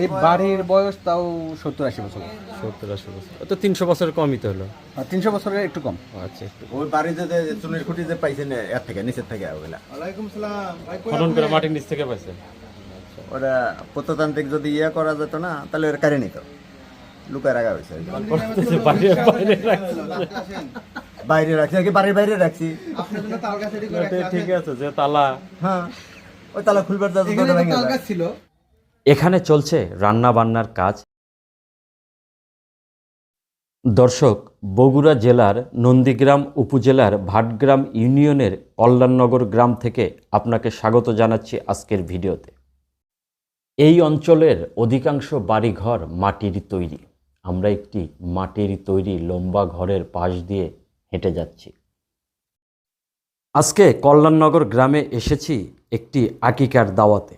এই বাড়ির বয়স তাও সত্তর আশি বছর। সত্তর আশি বছর। তো তিনশো বছর কমই তো হলো। তিনশো বছরের একটু কম। আচ্ছা একটু ওই বাড়িতে যে চুনের খুঁটি যে পাইছেন এর থেকে নিচের থেকে ওগুলা। খনন করে মাটির নিচ থেকে পাইছে। ওরা প্রত্নতান্ত্রিক যদি ইয়ে করা যেত না তাহলে ওরা কারে নিত? লুকায় রাখা হয়েছে। বাইরে বাইরে রাখছে। বাইরে রাখছি আর কি বাড়ির বাইরে রাখছি? ঠিক আছে যে তালা। হ্যাঁ ওই তালা খুলবার। ছিল। এখানে চলছে রান্না বান্নার কাজ। দর্শক, বগুড়া জেলার নন্দীগ্রাম উপজেলার ভাটগ্রাম ইউনিয়নের কল্যাণনগর গ্রাম থেকে আপনাকে স্বাগত জানাচ্ছি আজকের ভিডিওতে। এই অঞ্চলের অধিকাংশ বাড়িঘর মাটির তৈরি। আমরা একটি মাটির তৈরি লম্বা ঘরের পাশ দিয়ে হেঁটে যাচ্ছি। আজকে কল্যাণনগর গ্রামে এসেছি একটি আকিকার দাওয়াতে।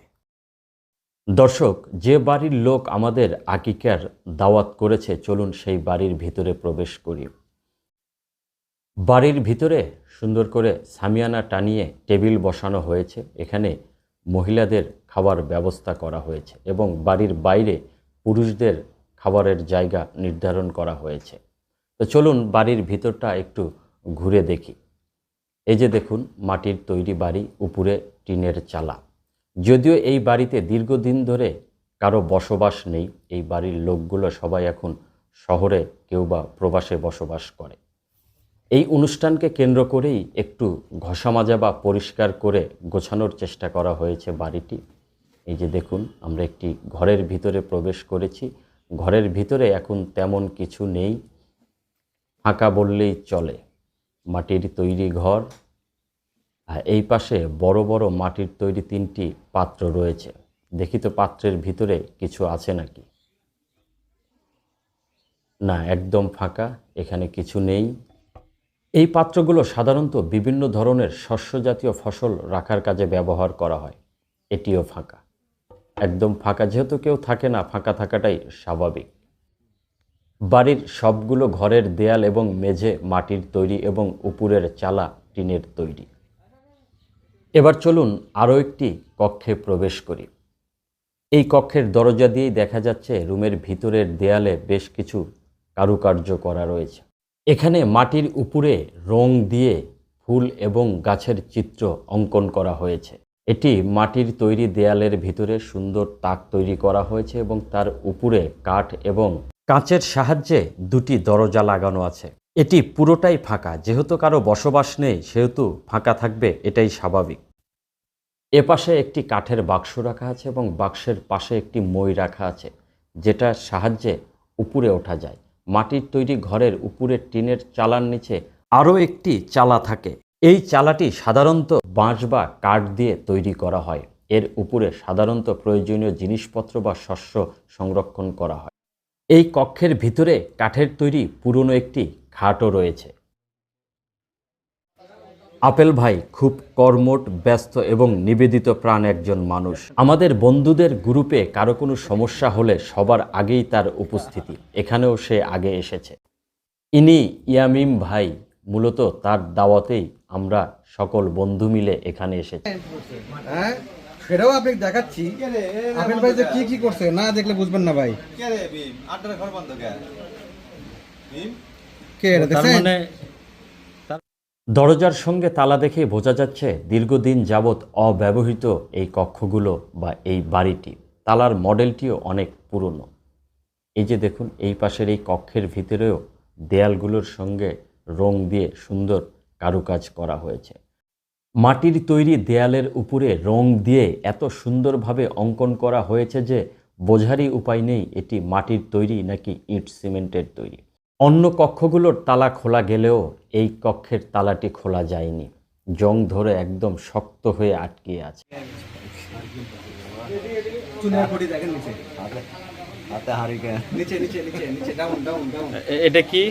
দর্শক, যে বাড়ির লোক আমাদের আকিকার দাওয়াত করেছে, চলুন সেই বাড়ির ভিতরে প্রবেশ করি। বাড়ির ভিতরে সুন্দর করে সামিয়ানা টানিয়ে টেবিল বসানো হয়েছে। এখানে মহিলাদের খাবার ব্যবস্থা করা হয়েছে এবং বাড়ির বাইরে পুরুষদের খাবারের জায়গা নির্ধারণ করা হয়েছে। তো চলুন বাড়ির ভিতরটা একটু ঘুরে দেখি। এই যে দেখুন, মাটির তৈরি বাড়ি, উপরে টিনের চালা। যদিও এই বাড়িতে দীর্ঘদিন ধরে কারও বসবাস নেই, এই বাড়ির লোকগুলো সবাই এখন শহরে কেউ বা প্রবাসে বসবাস করে। এই অনুষ্ঠানকে কেন্দ্র করেই একটু ঘষা মাজা বা পরিষ্কার করে গোছানোর চেষ্টা করা হয়েছে বাড়িটি। এই যে দেখুন, আমরা একটি ঘরের ভিতরে প্রবেশ করেছি। ঘরের ভিতরে এখন তেমন কিছু নেই, ফাঁকা বললেই চলে। মাটির তৈরি ঘর এই পাশে বড় বড় মাটির তৈরি তিনটি পাত্র রয়েছে। দেখি তো পাত্রের ভিতরে কিছু আছে নাকি? না, একদম ফাঁকা, এখানে কিছু নেই। এই পাত্রগুলো সাধারণত বিভিন্ন ধরনের শস্য জাতীয় ফসল রাখার কাজে ব্যবহার করা হয়। এটিও ফাঁকা। একদম ফাঁকা, যেহেতু কেউ থাকে না, ফাঁকা থাকাটাই স্বাভাবিক। বাড়ির সবগুলো ঘরের দেয়াল এবং মেঝে মাটির তৈরি এবং উপরের চালা টিনের তৈরি। এবার চলুন আরও একটি কক্ষে প্রবেশ করি। এই কক্ষের দরজা দিয়েই দেখা যাচ্ছে রুমের ভিতরের দেয়ালে বেশ কিছু কারুকার্য করা রয়েছে। এখানে মাটির উপরে রং দিয়ে ফুল এবং গাছের চিত্র অঙ্কন করা হয়েছে। এটি মাটির তৈরি দেয়ালের ভিতরে সুন্দর তাক তৈরি করা হয়েছে এবং তার উপরে কাঠ এবং কাঁচের সাহায্যে দুটি দরজা লাগানো আছে। এটি পুরোটাই ফাঁকা, যেহেতু কারও বসবাস নেই, সেহেতু ফাঁকা থাকবে, এটাই স্বাভাবিক। এ পাশে একটি কাঠের বাক্স রাখা আছে এবং বাক্সের পাশে একটি মই রাখা আছে, যেটার সাহায্যে উপরে ওঠা যায়। মাটির তৈরি ঘরের উপরের টিনের চালার নিচে আরও একটি চালা থাকে। এই চালাটি সাধারণত বাঁশ বা কাঠ দিয়ে তৈরি করা হয়। এর উপরে সাধারণত প্রয়োজনীয় জিনিসপত্র বা শস্য সংরক্ষণ করা হয়। এই কক্ষের ভিতরে কাঠের তৈরি পুরনো একটি খাটও রয়েছে। আপেল ভাই খুব কর্মট ব্যস্ত এবং নিবেদিত প্রাণ একজন মানুষ। আমাদের বন্ধুদের গ্রুপে কারও কোনো সমস্যা হলে সবার আগেই তার উপস্থিতি। এখানেও সে আগে এসেছে। ইনি ইয়ামিম ভাই মূলত তার দাওয়াতেই আমরা সকল বন্ধু মিলে এখানে এসেছি। হ্যাঁ? সেটাও আপনি দেখাচ্ছি। আপেল ভাই যে কি কি করছে না দেখলে বুঝবেন না ভাই। কে রে ভীম? আড্ডার ঘর বন্ধ কে? ভীম? কে তার মানে দরজার সঙ্গে তালা দেখে বোঝা যাচ্ছে দীর্ঘদিন যাবৎ অব্যবহৃত এই কক্ষগুলো বা এই বাড়িটি। তালার মডেলটিও অনেক পুরনো। এই যে দেখুন এই পাশের এই কক্ষের ভিতরেও দেয়ালগুলোর সঙ্গে রং দিয়ে সুন্দর কারুকাজ করা হয়েছে। মাটির তৈরি দেয়ালের উপরে রং দিয়ে এত সুন্দরভাবে অঙ্কন করা হয়েছে যে বোঝারই উপায় নেই এটি মাটির তৈরি নাকি ইট সিমেন্টের তৈরি। অন্য কক্ষগুলোর তালা খোলা গেলেও এই কক্ষের তালাটি খোলা যায়নি। জং ধরে একদম শক্ত হয়ে আটকে আছে। এটা কি?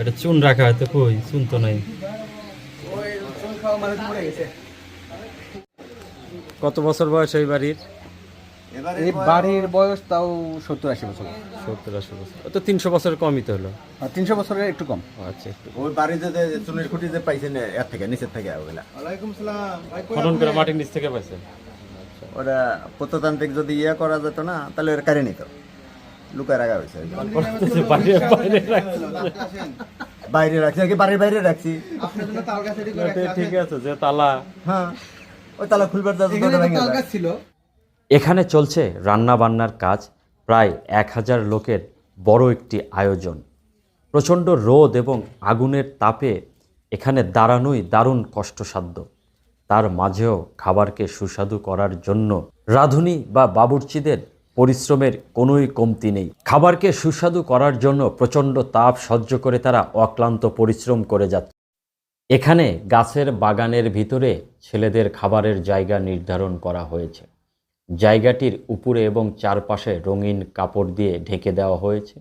এটা চুন রাখা হয়তো কই? চুন তো নাই। ওই চুন খাওয়া মানে পড়ে গেছে। কত বছর বয়স এই বাড়ির? এই বাড়ির বয়স তাও সত্তর আশি বছর। সত্তর আশি বছর। ও তো তিনশো বছর কমই তো হলো। তিনশো বছরের একটু কম। আচ্ছা একটু ওই বাড়িতে যে চুনের খুঁটি যে পাইছেন এর থেকে নিচের থেকে ওগুলা। খনন করে মাটির নিচ থেকে পাইছে। ওরা প্রত্নতান্ত্রিক যদি ইয়ে করা যেত না তাহলে ওরা কারে নিত? লুকায় রাখা হয়েছে। বাইরে রাখছে। বাইরে রাখছি আর কি বাড়ির বাইরে রাখছি। ঠিক আছে যে তালা। হ্যাঁ ওই তালা খুলবার ছিল। এখানে চলছে রান্নাবান্নার কাজ, প্রায় এক হাজার লোকের বড় একটি আয়োজন। প্রচণ্ড রোদ এবং আগুনের তাপে এখানে দাঁড়ানোই দারুণ কষ্টসাধ্য। তার মাঝেও খাবারকে সুস্বাদু করার জন্য রাঁধুনি বা বাবুর্চিদের পরিশ্রমের কোনোই কমতি নেই। খাবারকে সুস্বাদু করার জন্য প্রচণ্ড তাপ সহ্য করে তারা অক্লান্ত পরিশ্রম করে যাচ্ছে। এখানে গাছের বাগানের ভিতরে ছেলেদের খাবারের জায়গা নির্ধারণ করা হয়েছে। জায়গাটির উপরে এবং চারপাশে রঙিন কাপড় দিয়ে ঢেকে দেওয়া হয়েছে।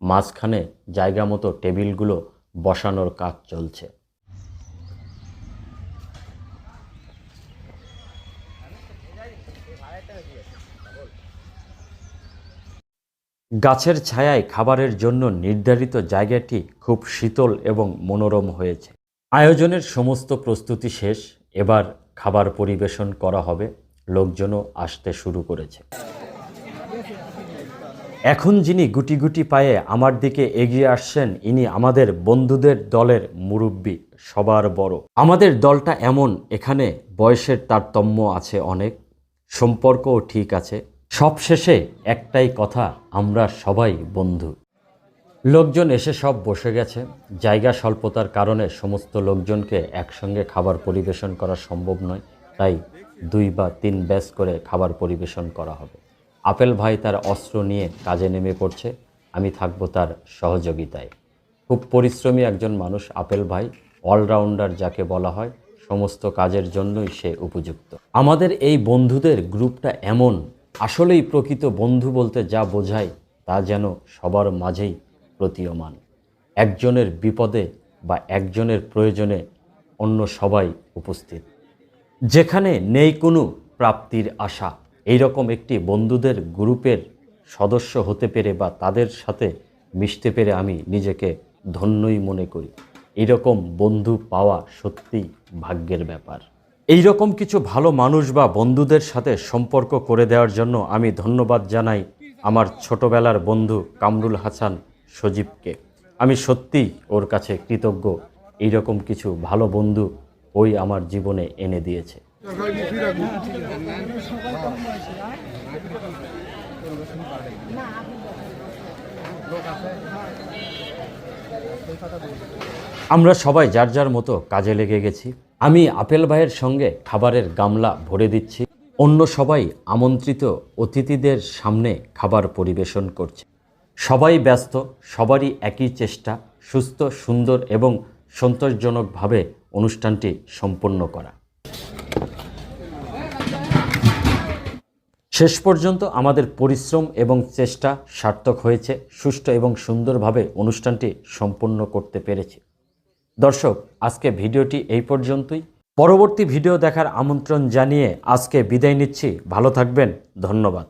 মাঝখানে জায়গা মতো টেবিলগুলো বসানোর কাজ চলছে। গাছের ছায়ায় খাবারের জন্য নির্ধারিত জায়গাটি খুব শীতল এবং মনোরম হয়েছে। আয়োজনের সমস্ত প্রস্তুতি শেষ। এবার খাবার পরিবেশন করা হবে। লোকজনও আসতে শুরু করেছে। এখন যিনি গুটি গুটি পায়ে আমার দিকে এগিয়ে আসছেন, ইনি আমাদের বন্ধুদের দলের মুরব্বী, সবার বড়। আমাদের দলটা এমন, এখানে বয়সের তারতম্য আছে অনেক, সম্পর্কও ঠিক আছে। সবশেষে একটাই কথা, আমরা সবাই বন্ধু। লোকজন এসে সব বসে গেছে। জায়গা স্বল্পতার কারণে সমস্ত লোকজনকে একসঙ্গে খাবার পরিবেশন করা সম্ভব নয়। তাই দুই বা তিন ব্যাস করে খাবার পরিবেশন করা হবে। আপেল ভাই তার অস্ত্র নিয়ে কাজে নেমে পড়ছে। আমি থাকব তার সহযোগিতায়। খুব পরিশ্রমী একজন মানুষ আপেল ভাই, অলরাউন্ডার যাকে বলা হয়, সমস্ত কাজের জন্যই সে উপযুক্ত। আমাদের এই বন্ধুদের গ্রুপটা এমন, আসলেই প্রকৃত বন্ধু বলতে যা বোঝায় তা যেন সবার মাঝেই প্রতীয়মান। একজনের বিপদে বা একজনের প্রয়োজনে অন্য সবাই উপস্থিত। যেখানে নেই কোনো প্রাপ্তির আশা। এই রকম একটি বন্ধুদের গ্রুপের সদস্য হতে পেরে বা তাদের সাথে মিশতে পেরে আমি নিজেকে ধন্যই মনে করি। এইরকম বন্ধু পাওয়া সত্যি ভাগ্যের ব্যাপার। এই রকম কিছু ভালো মানুষ বা বন্ধুদের সাথে সম্পর্ক করে দেওয়ার জন্য আমি ধন্যবাদ জানাই আমার ছোটবেলার বন্ধু কামরুল হাসান সজীবকে। আমি সত্যি ওর কাছে কৃতজ্ঞ। এইরকম কিছু ভালো বন্ধু ওই আমার জীবনে এনে দিয়েছে। আমরা সবাই যার যার মতো কাজে লেগে গেছি। আমি আপেল ভাইয়ের সঙ্গে খাবারের গামলা ভরে দিচ্ছি। অন্য সবাই আমন্ত্রিত অতিথিদের সামনে খাবার পরিবেশন করছে। সবাই ব্যস্ত, সবারই একই চেষ্টা, সুস্থ, সুন্দর এবং সন্তোষজনকভাবে অনুষ্ঠানটি সম্পন্ন করা। শেষ পর্যন্ত আমাদের পরিশ্রম এবং চেষ্টা সার্থক হয়েছে, সুষ্ঠু এবং সুন্দরভাবে অনুষ্ঠানটি সম্পন্ন করতে পেরেছি। দর্শক, আজকে ভিডিওটি এই পর্যন্তই। পরবর্তী ভিডিও দেখার আমন্ত্রণ জানিয়ে আজকে বিদায় নিচ্ছি। ভালো থাকবেন। ধন্যবাদ।